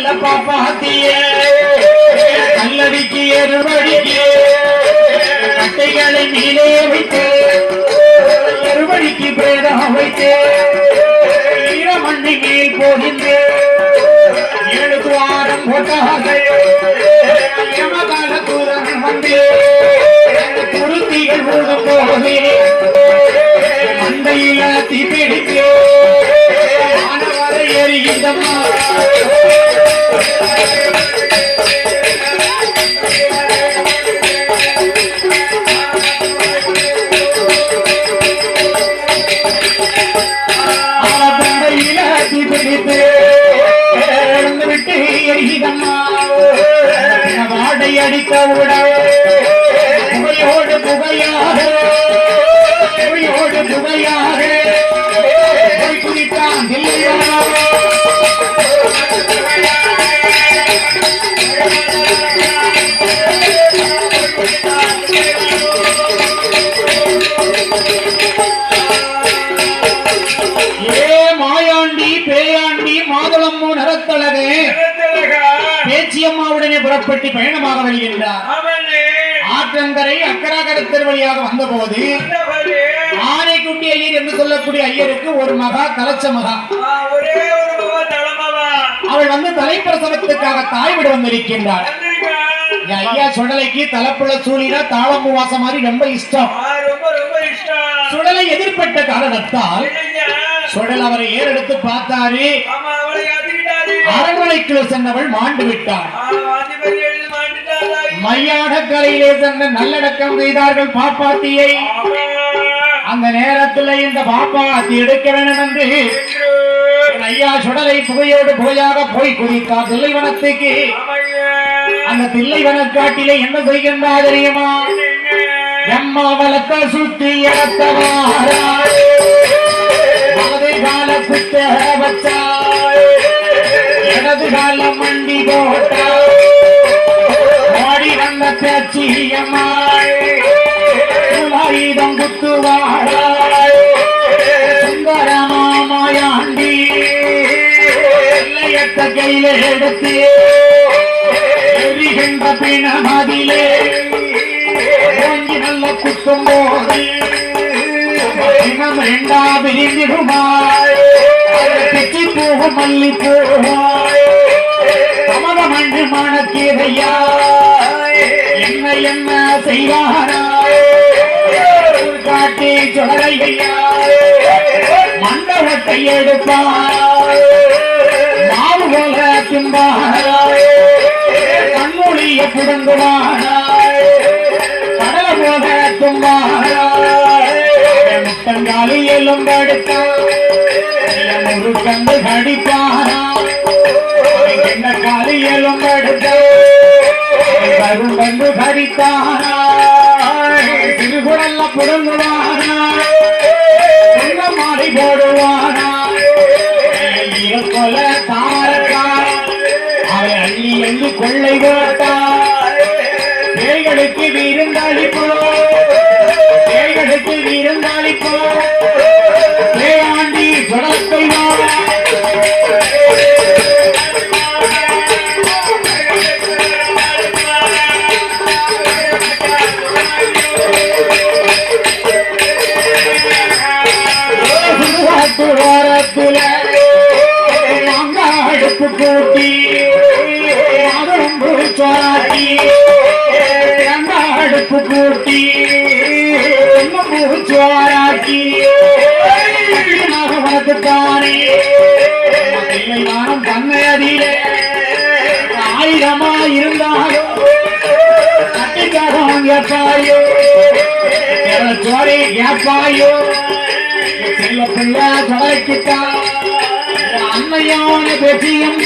நல்ல பாப்பாத்திய. கல்லடிக்கு எருவடிக்கு. கட்டைகளை நீலே வைத்து எருவடிக்கு பேரம் வைத்து ஈரமண்ணி மேல் வாடை அடித்த விட புகையாக புகையாக குறித்தான் இல்லையா புறப்பட்டு பயணமாக வருகின்றார். ஆற்றங்கரை அக்கராகரத்தர் வழியாக வந்தபோது ஆனைக்குட்டி ஐயர் என்று சொல்லக்கூடிய ஐயருக்கு ஒரு மகா கலச்ச மகா. அவள் வந்து தலைப்பிரசவத்துக்காக தாய் விட வந்திருக்கின்றார் என் ஐயா சுடலைக்கு தலைப்புள்ள சூழினா தாளம்பு வாசம் மாதிரி ரொம்ப இஷ்டம். சுடலை எதிர்பட்ட காரணத்தால். சுடல் அவரை ஏறெடுத்து பார்த்தாரு. அரண்மனைக்குள்ள சென்றவள் மாண்டு விட்டாள். மையான கரையிலே சென்ற நல்லடக்கம் செய்தார்கள் பாப்பாத்தியை. அந்த நேரத்தில் இந்த பாப்பாத்தி எடுக்க வேண்டும் என்று ஐயா சுடலை புகையோடு புகையாக போய் குதித்தார் தில்லைவனத்துக்கு. அந்த தில்லைவனக்காட்டிலே என்ன செய்கின்றா தெரியுமா? எம்மா சுத்தி இடத்தவாராய் வலது கால குத்த வச்சாய் இடது கால மண்டி போட்டா பேச்சியம்மாய் ஆயுதம் குத்துவாழாய் சுந்தரமாமாயாண்டி எல்லையத்த கையில எடுத்து எரிகின்ற பிணமதிலே வாங்கி நல்ல குத்தும் போது பிணம் ரெண்டா விரிந்திடுமாய். பிச்சி போகும் மல்லி பூவாய். கமல மண்ணு மணக்கீரையா என்ன என்ன செய்வாராய் காட்டி சுடலையா மண்டபத்தை எடுப்பாய் மாவு போல திம்பாராய் கண்மொழிய புடங்குவாராய் கடல போல தும்பாராய் முத்தங்காலி எலும்பெடுத்தான் முருகந்து கடிப்பாரா என்ன காலி எலும்பெடுத்தான் கரும்பந்து கடித்தாரா வாரத்துல நாங்க அடுப்பு கூட்டி மாதுளம்பு சோறாட்டி நாங்க அடுப்பு கூட்டி சோறாட்டி வளர்த்துட்டானே வானம் பண்ணையடியிலே ஆயிரமா இருந்தாலும் கட்டிக்காரம் கேட்பாயோ சோரை கேட்பாயோ செல்ல பிள்ளை கலைக்கிட்டா. அன்னையான வெற்றியம்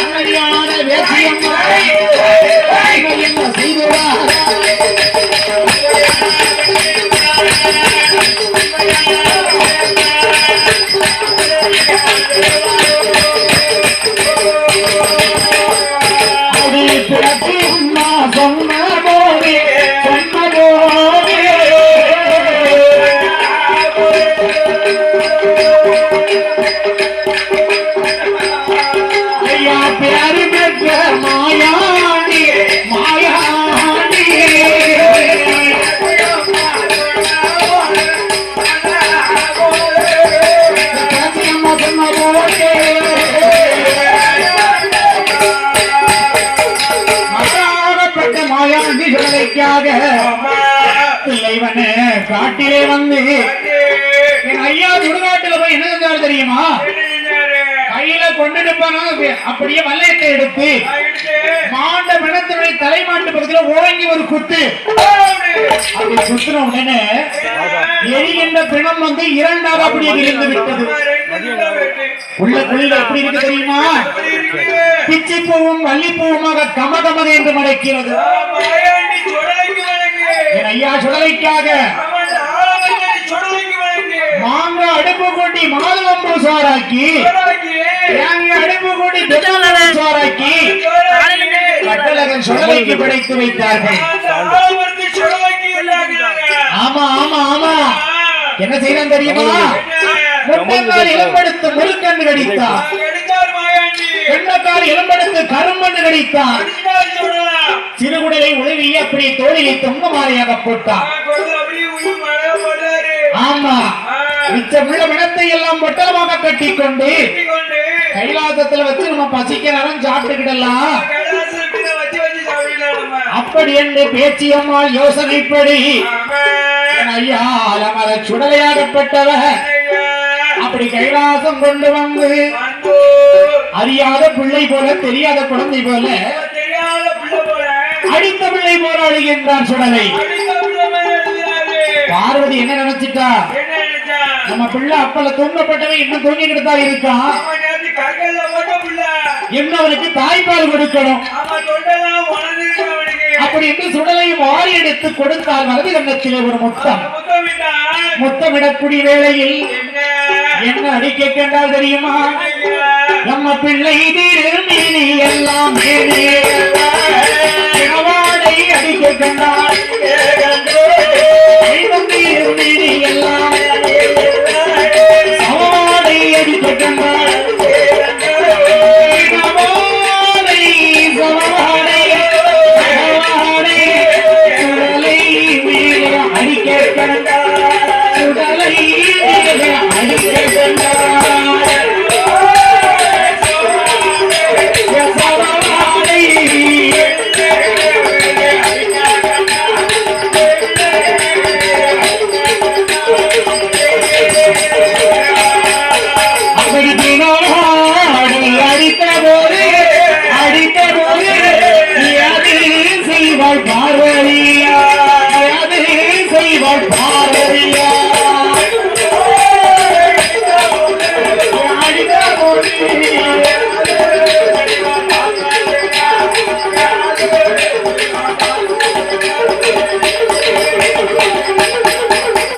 அன்னையான வெற்றியம் என்ன செய்வா you. காட்டிலே வந்து என் ஐயா சுடுகாட்டுல போய் என்ன செஞ்சாரு தெரியுமா? கையில கொண்டுட்டு போனா அப்படியே வல்லையத்தை எடுத்து மாண்ட பிணத்தினுடைய தலைமாட்டு பக்கத்துல ஓங்கி ஒரு குத்து. அப்படி குத்துன உடனே எரிகின்ற பிணம் வந்து இரண்டாக அப்படியே விரிந்து விட்டது. உள்ள குழியில எப்படி இருக்கு தெரியுமா? பிச்சி பூவும் வள்ளிப்பூவுமாக கமகமக என்று மடைக்கிறது என் ஐயா சுடலைக்காக அடுப்பு கூட்டி மாதுளம்பூ சாராக்கி. தேங்க அடுப்பு கூட்டி திட்டலகை சாராக்கி. கட்டழகன் சுடலைக்கு படைத்து வைத்தார்கள். ஆமா ஆமா ஆமா. என்ன செய்யலாம் தெரியுமா? முட்டங்கால் இளம்படுத்து முருக்கன்று கடித்தார் வெள்ளக்கால் இளம்படுத்து கரும்பன்று கடித்தார் சிறுகுடலை உதவி அப்படி தோழியை தொங்க மாறியாக போட்டார். ஆமா. மிச்சமுள்ள விடத்தை எல்லாம் பொட்டலமாக கட்டிக்கொண்டு கைலாசத்துல வச்சு நம்ம பசிக்க நேரம் சாப்பிட்டுக்கிடலாம் அப்படி என்று பேச்சியம்மாள் யோசனைப்படி ஐயா அலமர சுடலையாகப்பட்டவர் அப்படி கைலாசம் கொண்டு வந்து அறியாத பிள்ளை போல தெரியாத குழந்தை போல அடித்த பிள்ளை போல அழுகின்றார் சுடலை. பார்வதி என்ன நினைச்சிட்டா? நம்ம பிள்ளை அப்பல தூங்கப்பட்டவன் இன்னும் தூங்கிக்கிட்டு தான் இருக்கான். என்ன அவனுக்கு தாய்ப்பால் கொடுக்கணும். அப்படி என்று சுடலை வாரி எடுத்து கொடுத்தால் வலது கண்ணத்திலே ஒரு முத்தம். முத்தமிடக்கூடிய வேளையில் என்ன? அடிக்க கண்டால் தெரியுமா? நம்ம பிள்ளை திருமீனி எல்லாம் அடிக்க கண்டால் Lord.